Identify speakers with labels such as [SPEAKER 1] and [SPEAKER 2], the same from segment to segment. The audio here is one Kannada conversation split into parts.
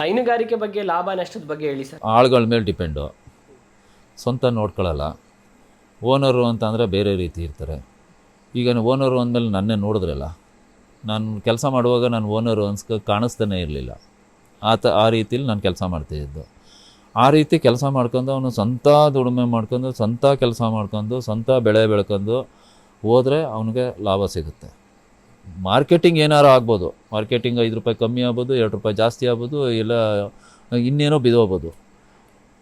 [SPEAKER 1] ಹೈನುಗಾರಿಕೆ ಬಗ್ಗೆ, ಲಾಭ ನಷ್ಟದ ಬಗ್ಗೆ ಹೇಳಿ ಸರ್.
[SPEAKER 2] ಆಳುಗಳ ಮೇಲೆ ಡಿಪೆಂಡು. ಸ್ವಂತ ನೋಡ್ಕೊಳ್ಳಲ್ಲ ಓನರು ಅಂತಂದರೆ ಬೇರೆ ರೀತಿ ಇರ್ತಾರೆ. ಈಗ ಓನರು ಅಂದಮೇಲೆ ನನ್ನೇ ನೋಡಿದ್ರಲ್ಲ. ನಾನು ಕೆಲಸ ಮಾಡುವಾಗ ನಾನು ಓನರು ಅನ್ಸ್ಕ ಕಾಣಿಸ್ತಾನೇ ಇರಲಿಲ್ಲ. ಆತ ಆ ರೀತಿಲಿ ನಾನು ಕೆಲಸ ಮಾಡ್ತಿದ್ದು ಆ ರೀತಿ ಕೆಲಸ ಮಾಡ್ಕೊಂಡು ಅವನು ಸ್ವಂತ ದುಡಿಮೆ ಮಾಡ್ಕೊಂಡು ಸ್ವಂತ ಕೆಲಸ ಮಾಡ್ಕೊಂಡು ಸ್ವಂತ ಬೆಳೆ ಬೆಳ್ಕೊಂಡು ಹೋದರೆ ಅವನಿಗೆ ಲಾಭ ಸಿಗುತ್ತೆ. ಮಾರ್ಕೆಟಿಂಗ್ ಏನಾರು ಆಗ್ಬೋದು. ಮಾರ್ಕೆಟಿಂಗ್ ಐದು ರೂಪಾಯಿ ಕಮ್ಮಿ ಆಗ್ಬೋದು, ಎರಡು ರೂಪಾಯಿ ಜಾಸ್ತಿ ಆಗ್ಬೋದು, ಇಲ್ಲ ಇನ್ನೇನೋ ಬಿದೋಗ್ಬೋದು.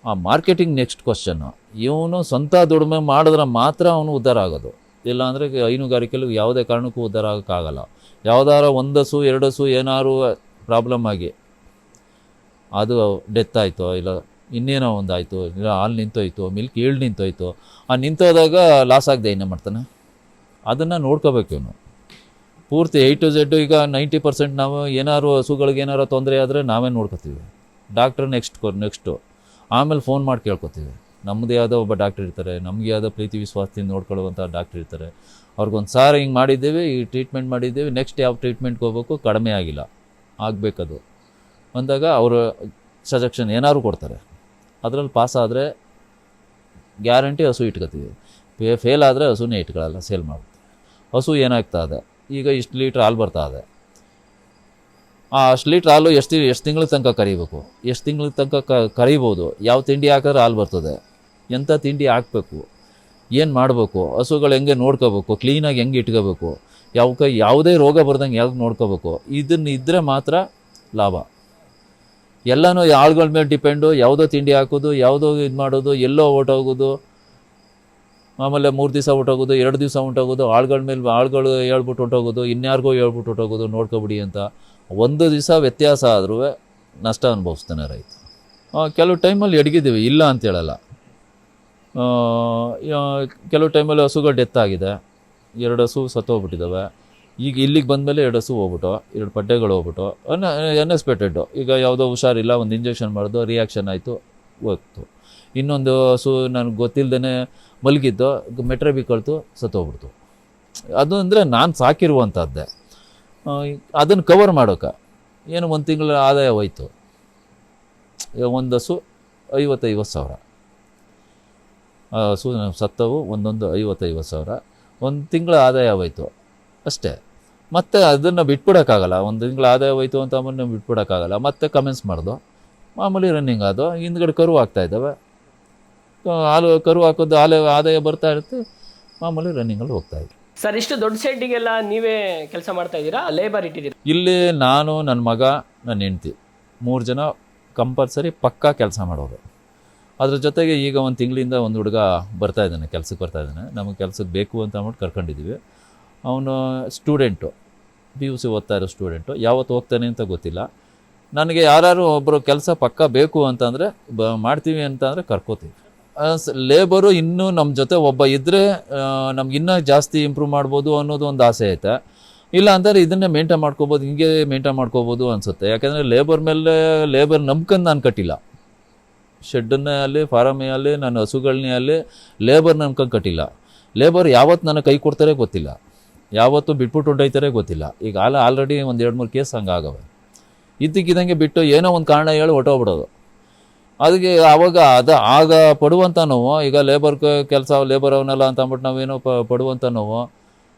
[SPEAKER 2] ಆ ಮಾರ್ಕೆಟಿಂಗ್ ನೆಕ್ಸ್ಟ್ ಕ್ವಶನ್ನು ಇವನು ಸ್ವಂತ ದುಡಿಮೆ ಮಾಡಿದ್ರೆ ಮಾತ್ರ ಅವನು ಉದ್ಧಾರ ಆಗೋದು. ಇಲ್ಲಾಂದರೆ ಹೈನುಗಾರಿಕೆಯಲ್ಲಿ ಯಾವುದೇ ಕಾರಣಕ್ಕೂ ಉದ್ಧಾರ ಆಗೋಕ್ಕಾಗಲ್ಲ. ಯಾವುದಾರ ಒಂದಸು ಎರಡಸು ಏನಾರು ಪ್ರಾಬ್ಲಮ್ ಆಗಿ ಅದು ಡೆತ್ ಆಯಿತು, ಇಲ್ಲ ಇನ್ನೇನೋ ಒಂದು ಆಯಿತು ಇಲ್ಲ ಹಾಲು ನಿಂತೋಯ್ತು, ಮಿಲ್ಕ್ ಏಳು ನಿಂತೋಯ್ತು, ಆ ನಿಂತೋದಾಗ ಲಾಸ್ ಆಗದೆ ಇನ್ನೇ ಮಾಡ್ತಾನೆ? ಅದನ್ನು ನೋಡ್ಕೋಬೇಕು ಇವನು. ಪೂರ್ತಿ ಎ ಟು ಝೆಡ್ಡು ಈಗ ನೈಂಟಿ ಪರ್ಸೆಂಟ್ ನಾವು ಏನಾದ್ರು ಹಸುಗಳಿಗೆ ಏನಾರು ತೊಂದರೆ ಆದರೆ ನಾವೇ ನೋಡ್ಕೋತೀವಿ. ಡಾಕ್ಟ್ರ್ ನೆಕ್ಸ್ಟ್ ನೆಕ್ಸ್ಟು ಆಮೇಲೆ ಫೋನ್ ಮಾಡಿ ಕೇಳ್ಕೊತೀವಿ. ನಮ್ಮದೇ ಆದ ಒಬ್ಬ ಡಾಕ್ಟ್ರ್ ಇರ್ತಾರೆ. ನಮಗೆ ಆದ ಪ್ರೀತಿ ವಿಶ್ವಾಸದಿಂದ ನೋಡ್ಕೊಳ್ಳುವಂಥ ಡಾಕ್ಟ್ರ್ ಇರ್ತಾರೆ. ಅವ್ರಿಗೊಂದು ಸಾರಿ ಹಿಂಗೆ ಮಾಡಿದ್ದೇವೆ, ಈ ಟ್ರೀಟ್ಮೆಂಟ್ ಮಾಡಿದ್ದೇವೆ ನೆಕ್ಸ್ಟ್ ಯಾವ ಟ್ರೀಟ್ಮೆಂಟ್ಗೆ ಹೋಗ್ಬೇಕು ಕಡಿಮೆ ಆಗಿಲ್ಲ. ಆಗಬೇಕದು. ಅಂದಾಗ ಅವರು ಸಜೆಕ್ಷನ್ ಏನಾದ್ರು ಕೊಡ್ತಾರೆ. ಅದರಲ್ಲಿ ಪಾಸ್ ಆದರೆ ಗ್ಯಾರಂಟಿ ಹಸು ಇಟ್ಕೋತೀವಿ. ಫೇಲ್ ಆದರೆ ಹಸುನೇ ಇಟ್ಕೊಳ್ಳಲ್ಲ ಸೇಲ್ ಮಾಡ್ತೀವಿ ಹಸು ಏನಾಗ್ತಾ ಇದೆ? ಈಗ ಇಷ್ಟು ಲೀಟ್ರ್ ಹಾಲು ಬರ್ತಾ ಇದೆ. ಆ ಅಷ್ಟು ಲೀಟ್ರ್ ಹಾಲು ಎಷ್ಟು ಎಷ್ಟು ತಿಂಗಳ ತನಕ ಕರಿಬೇಕು? ಎಷ್ಟು ತಿಂಗಳ ತನಕ ಕ ಕರಿಬೋದು? ಯಾವ ತಿಂಡಿ ಹಾಕಿದ್ರೆ ಹಾಲು ಬರ್ತದೆ? ಎಂಥ ತಿಂಡಿ ಹಾಕಬೇಕು? ಏನು ಮಾಡಬೇಕು? ಹಸುಗಳು ಹೆಂಗೆ ನೋಡ್ಕೋಬೇಕು? ಕ್ಲೀನಾಗಿ ಹೆಂಗೆ ಇಟ್ಕೋಬೇಕು? ಯಾವ ಯಾವುದೇ ರೋಗ ಬರ್ದಂಗೆ ಯಾವ್ದು ನೋಡ್ಕೋಬೇಕು? ಇದನ್ನು ಇದ್ದರೆ ಮಾತ್ರ ಲಾಭ. ಎಲ್ಲನೂ ಆಳುಗಳ ಮೇಲೆ ಡಿಪೆಂಡು ಯಾವುದೋ ತಿಂಡಿ ಹಾಕೋದು, ಯಾವುದೋ ಇದು ಮಾಡೋದು, ಎಲ್ಲೋ ಹೊರ್ಟೋಗೋದು ಆಮೇಲೆ ಮೂರು ದಿವಸ ಹೊಟ್ಟೋಗೋದು ಎರಡು ದಿವಸ ಹೊಂಟೋಗೋದು ಆಳ್ಗಳ ಮೇಲೆ ಆಳ್ಗಳು ಹೇಳ್ಬಿಟ್ಟು ಹೊಂಟೋಗೋದು ಇನ್ಯಾರಿಗೋ ಹೇಳ್ಬಿಟ್ಟು ಹೊಂಟೋಗೋದು ನೋಡ್ಕೊಬಿಡಿ ಅಂತ ಒಂದು ದಿವಸ ವ್ಯತ್ಯಾಸ ಆದರೂ ನಷ್ಟ ಅನುಭವಿಸ್ತಾನೆ ರೈತ ಕೆಲವು ಟೈಮಲ್ಲಿ ಎಡಗಿದ್ದೀವಿ, ಇಲ್ಲ ಅಂತ ಹೇಳಲ್ಲ. ಕೆಲವು ಟೈಮಲ್ಲಿ ಹಸುಗಳು ಡೆತ್ ಆಗಿದೆ, ಎರಡು ಹಸು ಸತ್ತೋಗ್ಬಿಟ್ಟಿದ್ದಾವೆ ಈಗ ಇಲ್ಲಿಗೆ ಬಂದಮೇಲೆ ಎರಡು ಹಸು ಹೋಗ್ಬಿಟ್ಟು, ಎರಡು ಪಡ್ಡೆಗಳು ಹೋಗ್ಬಿಟ್ಟು ಅನ್ ಅನ್ಎಕ್ಸ್ಪೆಕ್ಟೆಡ್ಡು ಈಗ ಯಾವುದೋ ಹುಷಾರಿಲ್ಲ, ಒಂದು ಇಂಜೆಕ್ಷನ್ ಮಾಡೋದು ರಿಯಾಕ್ಷನ್ ಆಯಿತು ಹೋಗ್ತು ಇನ್ನೊಂದು ಹಸು ನನಗೆ ಗೊತ್ತಿಲ್ಲದೇ ಮಲಗಿದ್ದು ಮೆಟ್ರೆ ಬಿಕ್ಕಳ್ತು ಸತ್ತೋಗ್ಬಿಡ್ತು ಅದು ಅಂದರೆ ನಾನು ಸಾಕಿರುವಂಥದ್ದೇ ಅದನ್ನು ಕವರ್ ಮಾಡೋಕೆ ಏನು ಒಂದು ತಿಂಗಳ ಆದಾಯ ಹೋಯ್ತು. ಒಂದು ಹಸು ಐವತ್ತೈವತ್ತು ಸಾವಿರ. ಹಸು ಸತ್ತವು ಒಂದೊಂದು ಐವತ್ತೈವತ್ತು ಸಾವಿರ. ಒಂದು ತಿಂಗಳ ಆದಾಯ ಹೋಯ್ತು. ಅಷ್ಟೇ. ಮತ್ತೆ ಅದನ್ನು ಬಿಟ್ಬಿಡೋಕ್ಕಾಗಲ್ಲ. ಒಂದು ತಿಂಗಳ ಆದಾಯ ಹೋಯ್ತು ಅಂತ ಬಿಟ್ಬಿಡೋಕ್ಕಾಗಲ್ಲ. ಮತ್ತೆ ಕಮೆಂಟ್ಸ್ ಮಾಡ್ದು. ಮಾಮೂಲಿ ರನ್ನಿಂಗ್ ಅದು ಹಿಂದ್ಗಡೆ ಕರು ಆಗ್ತಾ ಇದ್ದಾವೆ ಆ, ಹಾಲು ಕರು ಹಾಕೋದು ಹಾಲು ಆದಾಯ ಬರ್ತಾ ಇರುತ್ತೆ. ಮಾಮೂಲಿ ರನ್ನಿಂಗಲ್ಲಿ ಹೋಗ್ತಾ ಇದ್ದೆ
[SPEAKER 1] ಸರ್ ಇಷ್ಟು ದೊಡ್ಡ ಸೆಡ್ಡಿಗೆಲ್ಲ ನೀವೇ ಕೆಲಸ ಮಾಡ್ತಾ ಇದ್ದೀರಾ? ಲೇಬರ್ ಇಟ್ಟಿದ್ದೀರಾ?
[SPEAKER 2] ಇಲ್ಲಿ ನಾನು ನನ್ನ ಮಗ ನನ್ನ ಹೆಂಡ್ತಿ ಮೂರು ಜನ ಕಂಪಲ್ಸರಿ ಪಕ್ಕಾ ಕೆಲಸ ಮಾಡೋರು. ಅದ್ರ ಜೊತೆಗೆ ಈಗ ಒಂದು ತಿಂಗಳಿಂದ ಒಂದು ಹುಡುಗ ಬರ್ತಾ ಇದ್ದಾನೆ ಕೆಲಸಕ್ಕೆ ಬರ್ತಾ ಇದ್ದಾನೆ. ನಮಗೆ ಕೆಲಸಕ್ಕೆ ಬೇಕು ಅಂತ ಅಂದ್ಬಿಟ್ಟು ಕರ್ಕೊಂಡಿದ್ದೀವಿ ಅವನು ಸ್ಟೂಡೆಂಟು ಪಿ ಯು ಸಿ ಓದ್ತಾ ಇರೋ ಸ್ಟೂಡೆಂಟು ಯಾವತ್ತು ಹೋಗ್ತಾನೆ ಅಂತ ಗೊತ್ತಿಲ್ಲ. ನನಗೆ ಯಾರು ಒಬ್ಬರು ಕೆಲಸ ಪಕ್ಕ ಬೇಕು ಅಂತಂದರೆ ಬ ಮಾಡ್ತೀವಿ ಅಂತಂದರೆ ಕರ್ಕೋತೀವಿ. ಲೇಬರು ಇನ್ನೂ ನಮ್ಮ ಜೊತೆ ಒಬ್ಬ ಇದ್ದರೆ ನಮ್ಗೆ ಇನ್ನೂ ಜಾಸ್ತಿ ಇಂಪ್ರೂವ್ ಮಾಡ್ಬೋದು ಅನ್ನೋದು ಒಂದು ಆಸೆ ಐತೆ. ಇಲ್ಲ ಅಂದರೆ ಇದನ್ನೇ ಮೇಂಟೈನ್ ಮಾಡ್ಕೋಬೋದು, ಹಿಂಗೆ ಮೇಂಟೈನ್ ಮಾಡ್ಕೋಬೋದು ಅನಿಸುತ್ತೆ. ಯಾಕೆಂದರೆ ಲೇಬರ್ ಮೇಲೆ ಲೇಬರ್ ನಂಬ್ಕೊಂಡು ನಾನು ಕಟ್ಟಿಲ್ಲ. ಶೆಡ್ಡನ್ನೇ ಅಲ್ಲಿ ಫಾರಮೇ ಅಲ್ಲಿ ನನ್ನ ಹಸುಗಳನ್ನೇ ಅಲ್ಲಿ ಲೇಬರ್ ನಂಬ್ಕೊಂಡು ಕಟ್ಟಿಲ್ಲ. ಲೇಬರ್ ಯಾವತ್ತು ನನಗೆ ಕೈ ಕೊಡ್ತಾರೆ ಗೊತ್ತಿಲ್ಲ. ಯಾವತ್ತು ಬಿಟ್ಬಿಟ್ಟು ಹೊಂಟೋಯ್ತಾರೆ ಗೊತ್ತಿಲ್ಲ. ಈಗ ಆಲ್ ಆಲ್ರೆಡಿ ಒಂದು ಎರಡು ಮೂರು ಕೇಸ್ ಹಂಗಾಗವೆ. ಇದ್ದಕ್ಕಿದ್ದಂಗೆ ಬಿಟ್ಟು ಏನೋ ಒಂದು ಕಾರಣ ಹೇಳಿ ಹೊಟ್ಟೋಗ್ಬಿಡೋದು ಅದಕ್ಕೆ ಆವಾಗ ಅದು ಆಗ ಪಡುವಂಥ ನೋವು ಈಗ ಲೇಬರ್ ಕೆಲಸ ಲೇಬರ್ ಅವನ್ನೆಲ್ಲ ಅಂತ ಅಂದ್ಬಿಟ್ಟು ನಾವೇನೋ ಪ ಪಡುವಂಥ ನೋವು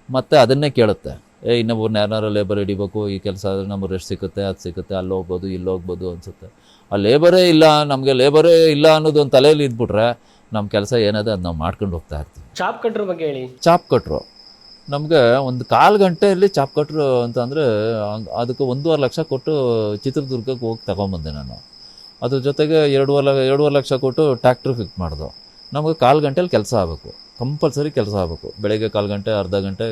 [SPEAKER 2] ಮತ್ತೆ ಅದನ್ನೇ ಕೇಳುತ್ತೆ. ಏ ಇನ್ನೊಬ್ಬರನ್ನ ಯಾರು ಲೇಬರ್ ಹಿಡಿಬೇಕು ಈ ಕೆಲಸ ಆದರೆ ನಮ್ಗೆ ರೆಸ್ಟ್ ಸಿಗುತ್ತೆ ಅದು ಸಿಗುತ್ತೆ ಅಲ್ಲಿ ಹೋಗ್ಬೋದು ಇಲ್ಲಿ ಹೋಗ್ಬೋದು ಅನಿಸುತ್ತೆ. ಆ ಲೇಬರೇ ಇಲ್ಲ ನಮಗೆ ಲೇಬರೇ ಇಲ್ಲ ಅನ್ನೋದು ಒಂದು ತಲೆಯಲ್ಲಿ ಇದ್ಬಿಟ್ರೆ ನಮ್ಮ ಕೆಲಸ ಏನಿದೆ ಅದು ನಾವು ಮಾಡ್ಕೊಂಡು ಹೋಗ್ತಾ ಇರ್ತೀವಿ.
[SPEAKER 1] ಚಾಪ್ ಕಟ್ರ ಬಗ್ಗೆ ಹೇಳಿ.
[SPEAKER 2] Chaff cutter. ನಮಗೆ ಒಂದು ಕಾಲು ಗಂಟೆಯಲ್ಲಿ ಚಾಪ್ ಕಟ್ರು ಅಂತಂದರೆ ಅದಕ್ಕೆ ಒಂದೂವರೆ ಲಕ್ಷ ಕೊಟ್ಟು ಚಿತ್ರದುರ್ಗಕ್ಕೆ ಹೋಗಿ ತಗೊಂಬಂದೆ ನಾನು. ಅದ್ರ ಜೊತೆಗೆ ಎರಡೂವರೆ ಎರಡೂವರೆ ಲಕ್ಷ ಕೊಟ್ಟು ಟ್ಯಾಕ್ಟ್ರ್ ಫಿಕ್ಸ್ ಮಾಡ್ದೋ. ನಮಗೆ ಕಾಲು ಗಂಟೆಲಿ ಕೆಲಸ ಆಗಬೇಕು. ಕಂಪಲ್ಸರಿ ಕೆಲಸ ಆಗಬೇಕು. ಬೆಳಗ್ಗೆ ಕಾಲು ಗಂಟೆ, ಅರ್ಧ ಗಂಟೆ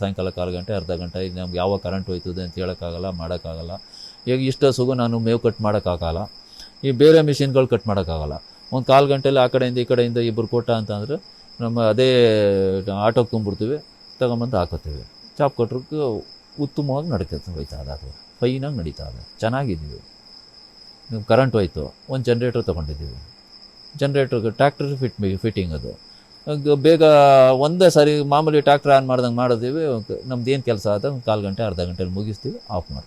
[SPEAKER 2] ಸಾಯಂಕಾಲ ಕಾಲು ಗಂಟೆ, ಅರ್ಧ ಗಂಟೆ. ಈಗ ನಮ್ಗೆ ಯಾವಾಗ ಕರೆಂಟ್ ಹೋಯ್ತದೆ ಅಂತ ಹೇಳೋಕ್ಕಾಗಲ್ಲ, ಮಾಡೋಕ್ಕಾಗಲ್ಲ. ಈಗ ಇಷ್ಟು ಸುಗು ನಾನು ಮೇವು ಕಟ್ ಮಾಡೋಕ್ಕಾಗಲ್ಲ. ಈ ಬೇರೆ ಮಿಷಿನ್ಗಳು ಕಟ್ ಮಾಡೋಕ್ಕಾಗಲ್ಲ. ಒಂದು ಕಾಲು ಗಂಟೆಲಿ ಆ ಕಡೆಯಿಂದ ಈ ಕಡೆಯಿಂದ ಇಬ್ಬರು ಕೊಟ್ಟ ಅಂತಂದರೆ ನಮ್ಮ ಅದೇ ಆಟೋಗೆ ತುಂಬಿಡ್ತೀವಿ ತಗೊಂಬಂದು ಹಾಕೋತೀವಿ ಚಾಪ್ ಕಟ್ರಕ್ಕೆ ಉತ್ತಮವಾಗಿ ನಡೀತೈತೆ ಹೋಯ್ತಾ ಅದು. ಫೈನಾಗಿ ನಡೀತಾ ಇದೆ ಚೆನ್ನಾಗಿದ್ದೀವಿ. ಕರೆಂಟ್ ಹೋಯಿತು. ಒಂದು ಜನ್ರೇಟ್ರ್ ತೊಗೊಂಡಿದ್ದೀವಿ. ಜನ್ರೇಟ್ರಿಗೆ ಟ್ಯಾಕ್ಟರ್ ಫಿಟ್ ಫಿಟ್ಟಿಂಗ್ ಅದು. ಬೇಗ ಒಂದೇ ಸಾರಿ ಮಾಮೂಲಿ ಟ್ಯಾಕ್ಟ್ರ್ ಆನ್ ಮಾಡ್ದಂಗೆ ಮಾಡಿದ್ದೀವಿ ನಮ್ದು ಏನು ಕೆಲಸ ಆದ, ಒಂದು ಕಾಲು ಗಂಟೆ, ಅರ್ಧ ಗಂಟೆಲಿ ಮುಗಿಸ್ತೀವಿ ಆಫ್ ಮಾಡ್ತೀವಿ.